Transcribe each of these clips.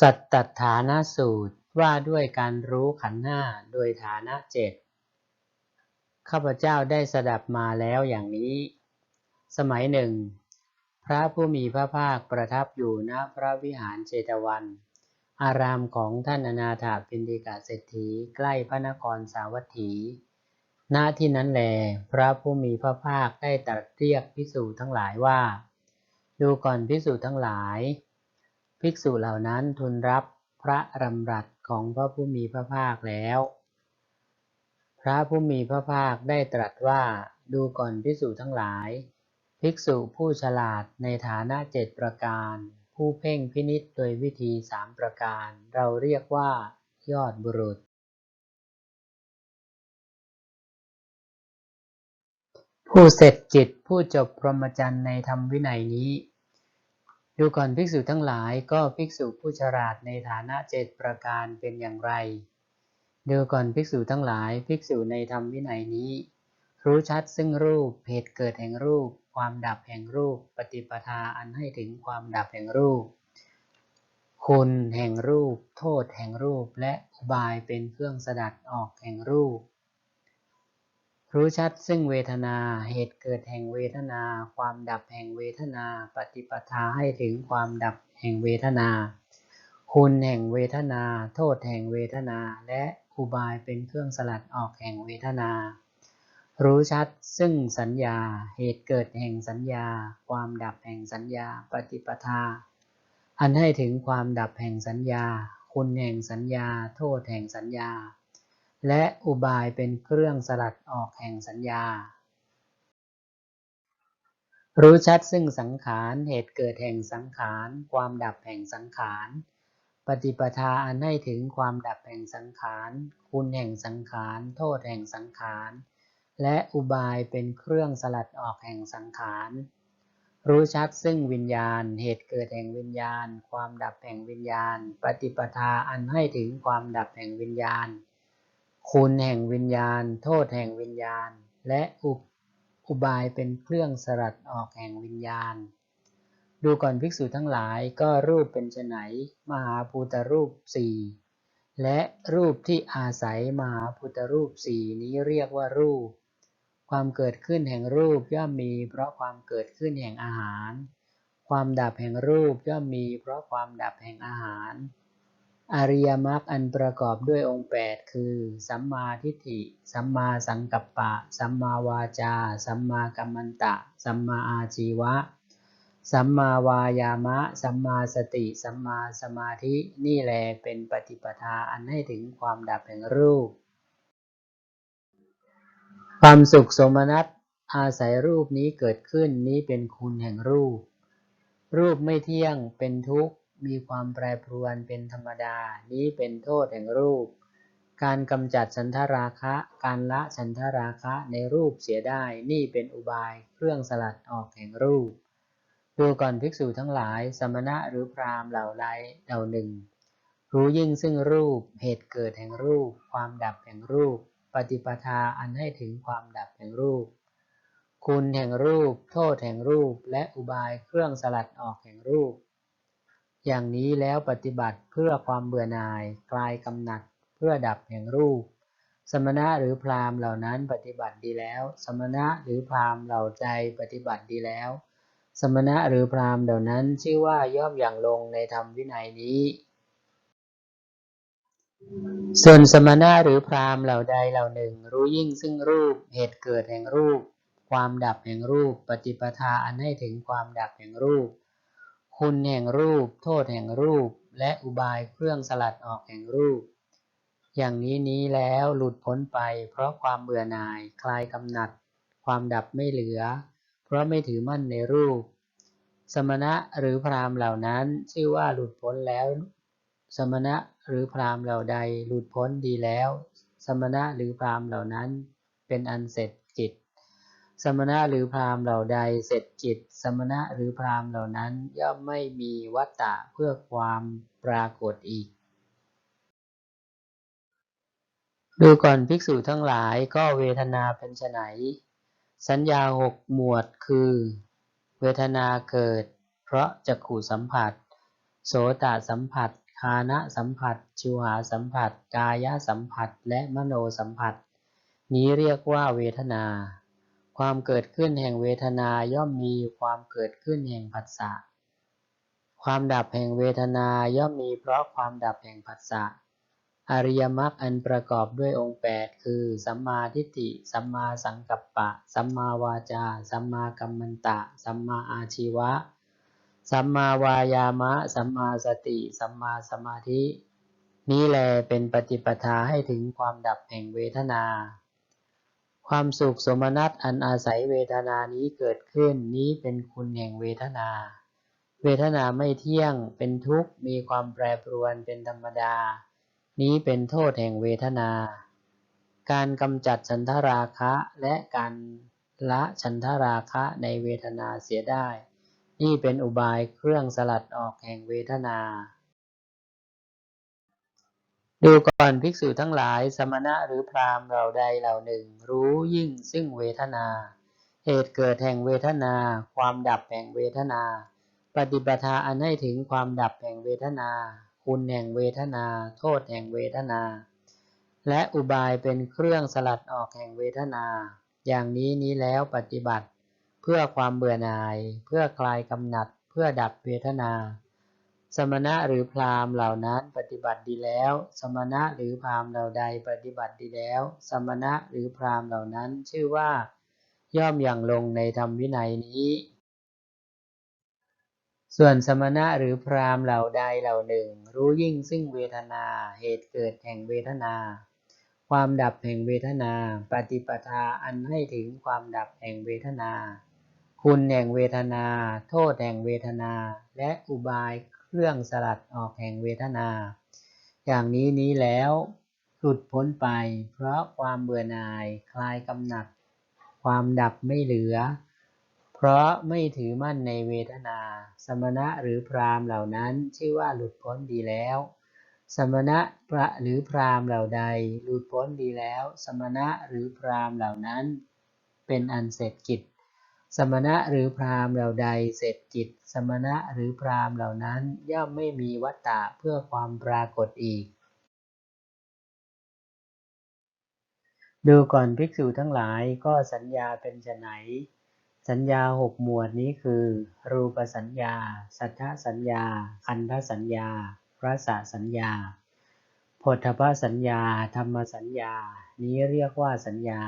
สัตตฐานะสูตรว่าด้วยการรู้ขันธ์ห้าโดยฐานะเจ็ดข้าพเจ้าได้สดับมาแล้วอย่างนี้ สมัยหนึ่ง พระผู้มีพระภาคประทับอยู่ณพระวิหารเจตวัน อารามของท่านอนาถาปินดิกาเศรษฐีใกล้พระนครสาวัตถี ณที่นั้นแล พระผู้มีพระภาคได้ตรัสเรียกภิกษุทั้งหลายว่า ดูก่อนภิกษุทั้งหลาย ภิกษุเหล่านั้นทูลรับพระดำรัสของพระผู้มีพระภาคแล้ว พระผู้มีพระภาคได้ตรัสว่าดูก่อนภิกษุทั้งหลาย ภิกษุผู้ฉลาดในฐานะเจ็ดประการ ผู้เพ่งพินิษโดยวิธีสามประการ เราเรียกว่ายอดบุรุษ ผู้เสร็จจิตผู้จบพรหมจรรย์ในธรรมวินัยนี้ ดูก่อนภิกษุทั้งหลายก็ภิกษุผู้ฉลาดในฐานะเจ็ดประการเป็นอย่างไร ดูก่อนภิกษุทั้งหลายภิกษุในธรรมวินัยนี้ รู้ชัดซึ่งรูปเหตุเกิดแห่งรูป ความดับแห่งรูป ปฏิปทาอันให้ถึงความดับแห่งรูป คุณแห่งรูป โทษแห่งรูปและอุบายเป็นเครื่องสดัดออกแห่งรูป รู้ชัดซึ่งเวทนา เหตุเกิดแห่งเวทนา ความดับแห่งเวทนา ปฏิปทาให้ถึงความดับแห่งเวทนา คุณแห่งเวทนา โทษแห่งเวทนา และอุบายเป็นเครื่องสลัดออกแห่งเวทนา รู้ชัดซึ่งสัญญา เหตุเกิดแห่งสัญญา ความดับแห่งสัญญา ปฏิปทา อันให้ถึงความดับแห่งสัญญา คุณแห่งสัญญา โทษแห่งสัญญา และอุบายเป็นเครื่องสลัดออกแห่งสัญญา รู้ชัดซึ่งสังขารเหตุเกิดแห่งสังขาร ความดับแห่งสังขาร ปฏิปทาอันให้ถึงความดับแห่งสังขาร คุณแห่งสังขาร โทษแห่งสังขาร และอุบายเป็นเครื่องสลัดออกแห่งสังขาร รู้ชัดซึ่งวิญญาณ เหตุเกิดแห่งวิญญาณ ความดับแห่งวิญญาณ ปฏิปทาอันให้ถึงความดับแห่งวิญญาณ คุณแห่งวิญญาณ โทษแห่งวิญญาณ และอุอุบายเป็นเครื่องสลัดออกแห่งวิญญาณ ดูก่อนภิกษุทั้งหลายก็รูปเป็นไนมหาภูตรูปสี่และรูปที่อาศัยมหาภูตรูปสี่นี้เรียกว่ารูป ความเกิดขึ้นแห่งรูปย่อมมี เพราะความเกิดขึ้นแห่งอาหาร ความดับแห่งรูปย่อมมี เพราะความดับแห่งอาหาร อริยมรรคอันประกอบด้วยองค์ 8 คือ สัมมาทิฏฐิ สัมมาสังกัปปะ สัมมาวาจา สัมมากัมมันตะ สัมมาอาชีวะ สัมมาวายามะ สัมมาสติ สัมมาสมาธินี่แลเป็นปฏิปทาอันให้ถึงความดับแห่งรูป ความสุขสมนัตอาศัยรูปนี้เกิดขึ้นนี้เป็นคุณแห่งรูป รูปไม่เที่ยงเป็นทุกข์ มีความแปรปรวนเป็นธรรมดา นี้เป็นโทษแห่งรูป การกำจัดฉันทราคะ การละฉันทราคะในรูปเสียได้ นี่เป็นอุบายเครื่องสลัดออกแห่งรูป ดูก่อนภิกษุทั้งหลาย สมณะหรือพราหมณ์เหล่าใดเหล่าหนึ่ง รู้ยิ่งซึ่งรูป เหตุเกิดแห่งรูป ความดับแห่งรูป ปฏิปทาอันให้ถึงความดับแห่งรูปคุณแห่งรูป โทษแห่งรูป และอุบายเครื่องสลัดออกแห่งรูป อย่างนี้แล้วปฏิบัติเพื่อความเบื่อหน่ายคลายกำหนัด เพื่อดับแห่งรูป สมณะหรือพราหมณ์เหล่านั้นปฏิบัติดีแล้ว สมณะหรือพราหมณ์เหล่าใจปฏิบัติดีแล้ว สมณะหรือพราหมณ์เหล่านั้นชื่อว่าย่อมอย่างลงในธรรมวินัยนี้ ส่วนสมณะหรือพราหมณ์เหล่าใดเหล่าหนึ่ง รู้ยิ่งซึ่งรูปเหตุเกิดแห่งรูป ความดับแห่งรูป ปฏิปทาอันให้ถึงความดับแห่งรูป คุณแห่งรูป โทษแห่งรูป และอุบายเครื่องสลัดออกแห่งรูป อย่างนี้นี้แล้วหลุดพ้นไป เพราะความเบื่อหน่ายคลายกำหนัด ความดับไม่เหลือ เพราะไม่ถือมั่นในรูป สมณะหรือพรามเหล่านั้นชื่อว่าหลุดพ้นแล้ว สมณะหรือพรามเหล่าใดหลุดพ้นดีแล้ว สมณะหรือพรามเหล่านั้นเป็นอันเสร็จ สมณะหรือพราหมณ์เหล่าใดเสร็จจิตสมณะหรือพราหมณ์เหล่านั้นย่อมไม่มีวัตตะเพื่อความปรากฏอีก ดูก่อนภิกษุทั้งหลายก็เวทนาเป็นไนสัญญาหกหมวดคือ เวทนาเกิด เพราะจักขู่สัมผัส โสตสัมผัสคคานะสัมผัส ชิวหาสัมผัส กายสัมผัส และมโนสัมผัส นี้เรียกว่าเวทนา ความเกิดขึ้นแห่งเวทนาย่อมมีความเกิดขึ้นแห่งผัสสะ ความดับแห่งเวทนาย่อมมีเพราะความดับแห่งผัสสะ อริยมรรคอันประกอบด้วยองค์แปดคือ สัมมาทิฏฐิ สัมมาสังกัปปะ สัมมาวาจา สัมมากัมมันตะ สัมมาอาชีวะ สัมมาวายามะ สัมมาสติ สัมมาสมาธิ นี้แลเป็นปฏิปทาให้ถึงความดับแห่งเวทนา ความสุขสมนัตอันอาศัยเวทนานี้เกิดขึ้นนี้เป็นคุณแห่งเวทนา เวทนาไม่เที่ยงเป็นทุกข์มีความแปรปรวนเป็นธรรมดา นี้เป็นโทษแห่งเวทนา การกำจัดฉันทราคะและการละฉันทราคะในเวทนาเสียได้ นี่เป็นอุบายเครื่องสลัดออกแห่งเวทนา ดูก่อนภิกษุทั้งหลาย สมณะหรือพราหมณ์เหล่าใดเหล่าหนึ่ง รู้ยิ่งซึ่งเวทนา เหตุเกิดแห่งเวทนา ความดับแห่งเวทนา ปฏิปทาอันให้ถึงความดับแห่งเวทนา คุณแห่งเวทนา โทษแห่งเวทนา และอุบายเป็นเครื่องสลัดออกแห่งเวทนา อย่างนี้นี้แล้วปฏิบัติ เพื่อความเบื่อหน่าย เพื่อคลายกำหนัด เพื่อดับเวทนา สมณะหรือพราหมณ์เหล่านั้นปฏิบัติดีแล้ว สมณะหรือพราหมณ์เหล่าใดปฏิบัติดีแล้ว สมณะหรือพราหมณ์เหล่านั้นชื่อว่า ย่อมอย่างลงในธรรมวินัยนี้ ส่วนสมณะหรือพราหมณ์เหล่าใดเหล่าหนึ่ง รู้ยิ่งซึ่งเวทนาเหตุเกิดแห่งเวทนา ความดับแห่งเวทนา ปฏิปทาอันให้ถึงความดับแห่งเวทนา คุณแห่งเวทนา โทษแห่งเวทนา และอุบาย เครื่องสลัดออกแห่งเวทนา อย่างนี้นี้แล้วหลุดพ้นไป เพราะความเบื่อหน่ายคลายกำหนัด ความดับไม่เหลือ เพราะไม่ถือมั่นในเวทนา สมณะหรือพรามเหล่านั้นชื่อว่าหลุดพ้นดีแล้ว สมณะพระหรือพรามเหล่าใด หลุดพ้นดีแล้ว สมณะหรือพรามเหล่านั้น เป็นอันเสร็จกิจ สมณะหรือพราหมณ์เหล่าใดเสร็จกิจ สมณะหรือพราหมณ์เหล่านั้นย่อมไม่มีวัตตะเพื่อความปรากฏอีก ดูก่อนภิกษุทั้งหลายก็สัญญาเป็นไฉนสัญญาหกหมวดนี้คือ รูปสัญญา สัทธสัญญา คันธสัญญา รสสัญญาโพธพสัญญา ธรรมสัญญา นี้เรียกว่าสัญญา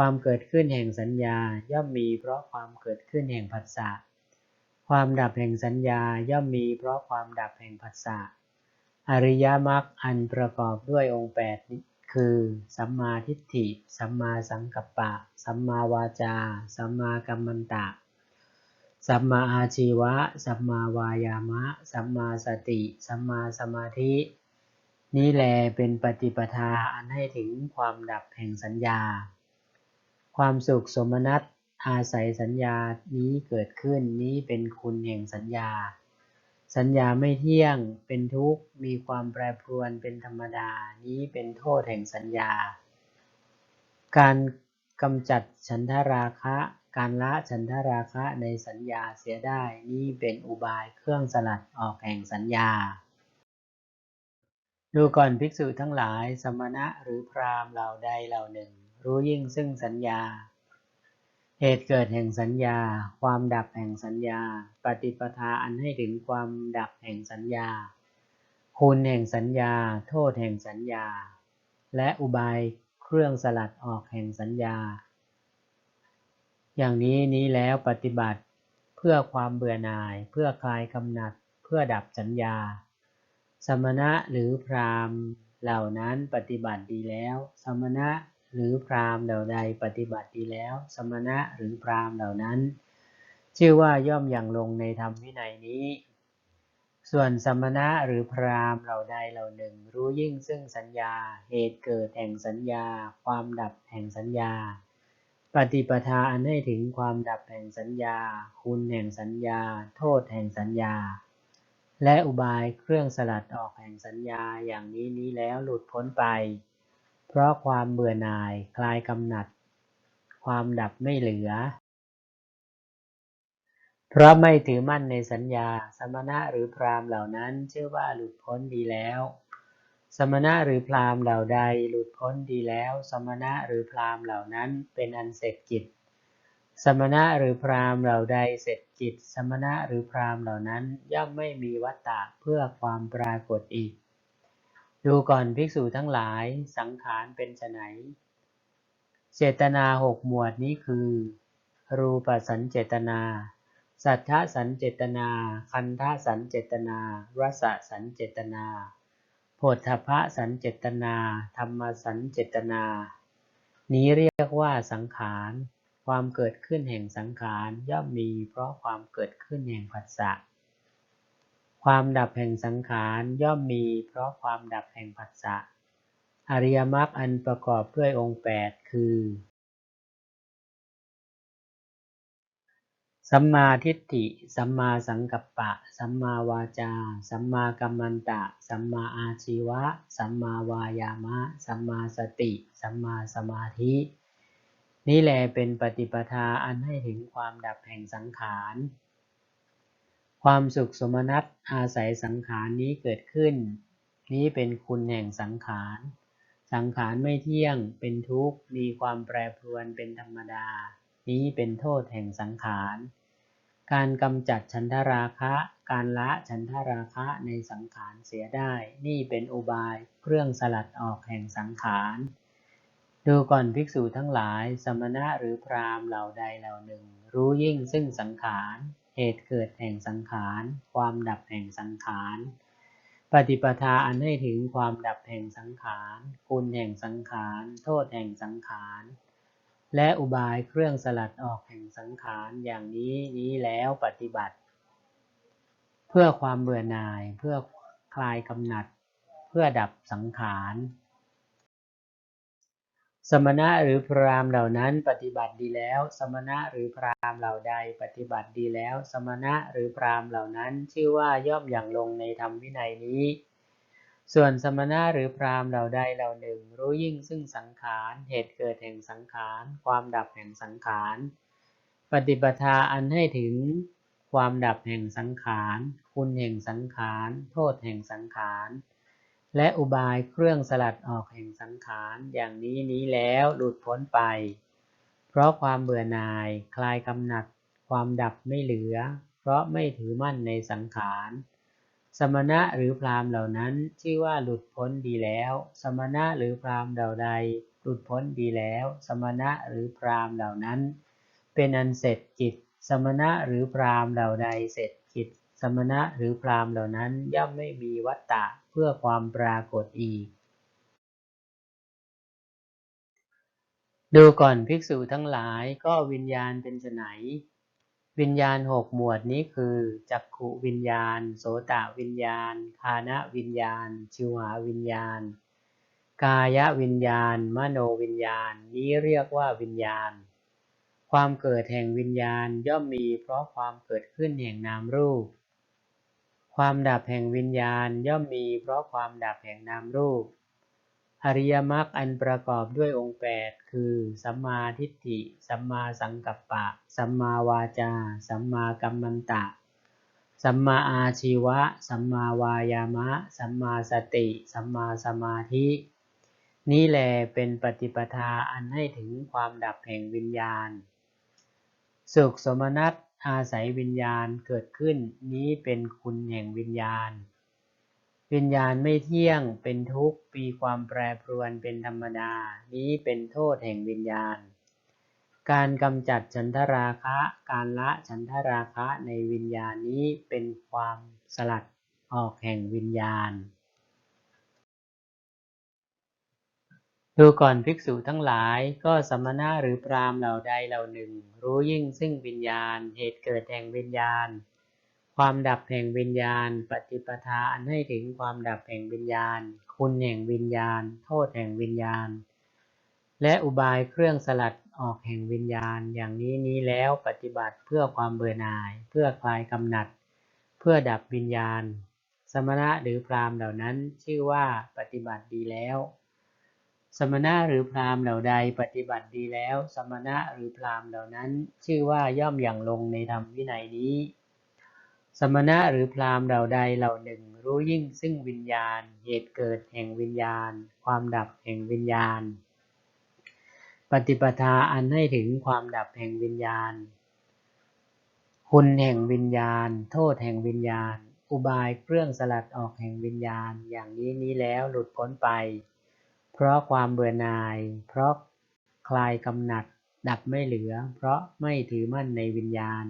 ความเกิดขึ้นแห่งสัญญาย่อมมีเพราะความเกิดขึ้นแห่งผัสสะ ความดับแห่งสัญญาย่อมมีเพราะความดับแห่งผัสสะ อริยมรรคอันประกอบด้วยองค์แปดนี้คือสัมมาทิฏฐิ สัมมาสังกัปปะ สัมมาวาจา สัมมากัมมันตะ สัมมาอาชีวะ สัมมาวายามะ สัมมาสติ สัมมาสมาธิ นี้แลเป็นปฏิปทาอันให้ถึงความดับแห่งสัญญา ความสุขสมนัตอาศัยสัญญานี้เกิดขึ้นนี้เป็นคุณแห่งสัญญา สัญญาไม่เที่ยงเป็นทุกข์มีความแปรปรวนเป็นธรรมดานี้เป็นโทษแห่งสัญญา การกำจัดฉันทราคะ การละฉันทราคะในสัญญาเสียได้นี้เป็นอุบายเครื่องสลัดออกแห่งสัญญา ดูก่อนภิกษุทั้งหลายสมณะหรือพราหมณ์เหล่าใดเหล่าหนึ่ง รู้ยิ่งซึ่งสัญญา เหตุเกิดแห่งสัญญา ความดับแห่งสัญญา ปฏิปทาอันให้ถึงความดับแห่งสัญญา คุณแห่งสัญญา โทษแห่งสัญญา และอุบายเครื่องสลัดออกแห่งสัญญา อย่างนี้นี้แล้วปฏิบัติเพื่อความเบื่อหน่าย เพื่อคลายกำหนัด เพื่อดับสัญญา สมณะหรือพราหมณ์เหล่านั้นปฏิบัติดีแล้ว สมณะ หรือพราหมณ์เหล่าใดปฏิบัติดีแล้ว สมณะหรือพราหมณ์เหล่านั้น ชื่อว่าย่อมอย่างลงในธรรมวินัยนี้ ส่วนสมณะหรือพราหมณ์เหล่าใดเหล่าหนึ่ง รู้ยิ่งซึ่งสัญญา เหตุเกิดแห่งสัญญา ความดับแห่งสัญญา ปฏิปทาอันให้ถึงความดับแห่งสัญญา คุณแห่งสัญญา โทษแห่งสัญญาและอุบายเครื่องสลัดออกแห่งสัญญาอย่างนี้นี้แล้วหลุดพ้นไป เพราะความเบื่อหน่ายคลายกำหนัด ความดับไม่เหลือ เพราะไม่ถือมั่นในสัญญา สมณะหรือพราหมณ์เหล่านั้นชื่อว่าหลุดพ้นดีแล้ว สมณะหรือพราหมณ์เหล่าใดหลุดพ้นดีแล้ว สมณะหรือพราหมณ์เหล่านั้นเป็นอันเสร็จกิจสมณะหรือพราหมณ์เหล่าใดเสร็จกิจ สมณะหรือพราหมณ์เหล่านั้นย่อมไม่มีวัตตะเพื่อความปรากฏอีก ดูก่อนภิกษุทั้งหลายสังขารเป็นไฉนเจตนาหกหมวดนี้คือ รูปสัญเจตนา สัทธสัญเจตนา คันธสัญเจตนารสสัญเจตนาโพธพะสัญเจตนา ธรรมสัญเจตนา นี้เรียกว่าสังขาร ความเกิดขึ้นแห่งสังขารย่อมมีเพราะความเกิดขึ้นแห่งผัสสะ ความดับแห่งสังขารย่อมมีเพราะความดับแห่งผัสสะ อริยมรรคอันประกอบด้วยองค์แปดคือ สัมมาทิฏฐิ สัมมาสังกัปปะ สัมมาวาจา สัมมากัมมันตะ สัมมาอาชีวะ สัมมาวายามะ สัมมาสติ สัมมาสมาธิ นี่แหละเป็นปฏิปทาอันให้ถึงความดับแห่งสังขาร ความสุขสมนัตอาศัยสังขารนี้เกิดขึ้น นี้เป็นคุณแห่งสังขาร สังขารไม่เที่ยง เป็นทุกข์ มีความแปรปรวนเป็นธรรมดา นี้เป็นโทษแห่งสังขาร การกำจัดฉันทราคะ การละฉันทราคะในสังขารเสียได้ นี่เป็นอุบายเครื่องสลัดออกแห่งสังขาร ดูก่อนภิกษุทั้งหลาย สมณะหรือพราหมณ์เหล่าใดเหล่าหนึ่ง รู้ยิ่งซึ่งสังขาร เหตุเกิดแห่งสังขาร ความดับแห่งสังขาร ปฏิปทาอันให้ถึงความดับแห่งสังขาร คุณแห่งสังขาร โทษแห่งสังขาร และอุบายเครื่องสลัดออกแห่งสังขารอย่างนี้นี้แล้วปฏิบัติ เพื่อความเบื่อหน่าย เพื่อคลายกำหนัด เพื่อดับสังขาร สมณะหรือพรามเหล่านั้นปฏิบัติดีแล้ว สมณะหรือพรามเหล่าใดปฏิบัติดีแล้ว สมณะหรือพรามเหล่านั้นชื่อว่าย่อมอย่างลงในธรรมวินัยนี้ ส่วนสมณะหรือพรามเหล่าใดเหล่าหนึ่ง รู้ยิ่งซึ่งสังขารเหตุเกิดแห่งสังขารความดับแห่งสังขารปฏิปทาอันให้ถึงความดับแห่งสังขาร คุณแห่งสังขาร โทษแห่งสังขาร และอุบายเครื่องสลัดออกแห่งสังขารอย่างนี้นี้แล้วหลุดพ้นไป เพราะความเบื่อหน่ายคลายกำหนัด ความดับไม่เหลือ เพราะไม่ถือมั่นในสังขาร สมณะหรือพราหมณ์เหล่านั้นชื่อว่าหลุดพ้นดีแล้ว สมณะหรือพราหมณ์เหล่าใด หลุดพ้นดีแล้ว สมณะหรือพราหมณ์เหล่านั้น เป็นอันเสร็จกิจสมณะหรือพราหมณ์เหล่าใดเสร็จกิจ สมณะหรือพราหมณ์เหล่านั้นย่อมไม่มีวัตตะเพื่อความปรากฏอีก ดูก่อนภิกษุทั้งหลายก็วิญญาณเป็นไนวิญญาณหกหมวดนี้คือจักขุวิญญาณ โสตวิญญาณ คานวิญญาณ ชิวหาวิญญาณ กายวิญญาณ มโนวิญญาณ นี้เรียกว่าวิญญาณ ความเกิดแห่งวิญญาณย่อมมีเพราะความเกิดขึ้นแห่งนามรูป ความดับแห่งวิญญาณย่อมมีเพราะความดับแห่งนามรูป อริยมรรคอันประกอบด้วยองค์แปดคือสัมมาทิฏฐิ สัมมาสังกัปปะ สัมมาวาจา สัมมากัมมันตะ สัมมาอาชีวะ สัมมาวายามะ สัมมาสติ สัมมาสมาธิ นี่แหลเป็นปฏิปทาอันให้ถึงความดับแห่งวิญญาณ สุขสมนัต อาศัยวิญญาณเกิดขึ้นนี้เป็นคุณแห่งวิญญาณ วิญญาณไม่เที่ยงเป็นทุกข์มีความแปรปรวนเป็นธรรมดา นี้เป็นโทษแห่งวิญญาณ การกำจัดฉันทราคะ การละฉันทราคะในวิญญาณนี้เป็นความสลัดออกแห่งวิญญาณ ดูก่อนภิกษุทั้งหลายก็สมณะหรือพรามเหล่าใดเหล่าหนึ่ง รู้ยิ่งซึ่งวิญญาณ เหตุเกิดแห่งวิญญาณ ความดับแห่งวิญญาณ ปฏิปทาอันให้ถึงความดับแห่งวิญญาณ คุณแห่งวิญญาณ โทษแห่งวิญญาณ และอุบายเครื่องสลัดออกแห่งวิญญาณ อย่างนี้นี้แล้วปฏิบัติเพื่อความเบื่อหน่าย เพื่อคลายกำหนัด เพื่อดับวิญญาณ สมณะหรือพรามเหล่านั้นชื่อว่าปฏิบัติดีแล้ว สมณะหรือพราหมณ์เหล่าใดปฏิบัติดีแล้ว สมณะหรือพราหมณ์เหล่านั้น ชื่อว่าย่อมอย่างลงในธรรมวินัยนี้ สมณะหรือพราหมณ์เหล่าใดเหล่าหนึ่ง รู้ยิ่งซึ่งวิญญาณ เหตุเกิดแห่งวิญญาณ ความดับแห่งวิญญาณ ปฏิปทาอันให้ถึงความดับแห่งวิญญาณ คุณแห่งวิญญาณ โทษแห่งวิญญาณ อุบายเครื่องสลัดออกแห่งวิญญาณ อย่างนี้นี้แล้วหลุดพ้นไป เพราะความเบื่อหน่าย เพราะคลายกำหนัด ดับไม่เหลือ เพราะไม่ถือมั่นในวิญญาณ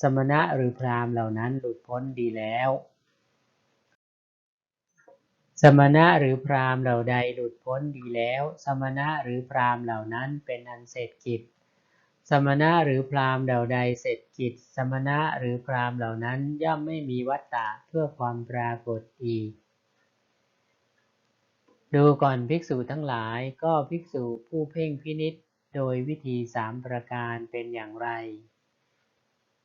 สมณะหรือพราหมณ์เหล่านั้นหลุดพ้นดีแล้ว สมณะหรือพราหมณ์เหล่าใดหลุดพ้นดีแล้ว สมณะหรือพราหมณ์เหล่านั้นเป็นอันเสร็จกิจ สมณะหรือพราหมณ์เหล่าใดเสร็จกิจ สมณะหรือพราหมณ์เหล่านั้นย่อมไม่มีวัฏฏะเพื่อความปรากฏอีก ดูก่อนภิกษุทั้งหลายก็ภิกษุผู้เพ่งพินิษโดยวิธีสามประการเป็นอย่างไร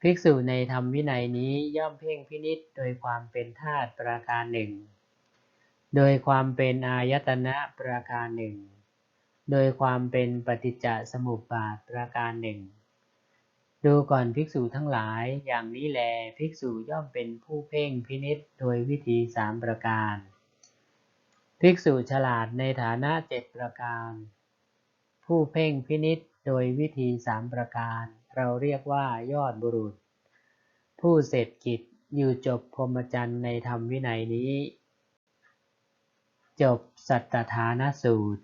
ภิกษุในธรรมวินัยนี้ย่อมเพ่งพินิษโดยความเป็นธาตุประการหนึ่ง โดยความเป็นอายตนะประการหนึ่ง โดยความเป็นปฏิจจสมุปบาทประการหนึ่ง ดูก่อนภิกษุทั้งหลายอย่างนี้แลภิกษุย่อมเป็นผู้เพ่งพินิษโดยวิธีสามประการ ภิกษุฉลาดในฐานะเจ็ดประการ ผู้เพ่งพินิษโดยวิธีสามประการ เราเรียกว่ายอดบุรุษ ผู้เสร็จกิจอยู่จบพรหมจรรย์ในธรรมวินัยนี้ จบสัตตฐานสูตร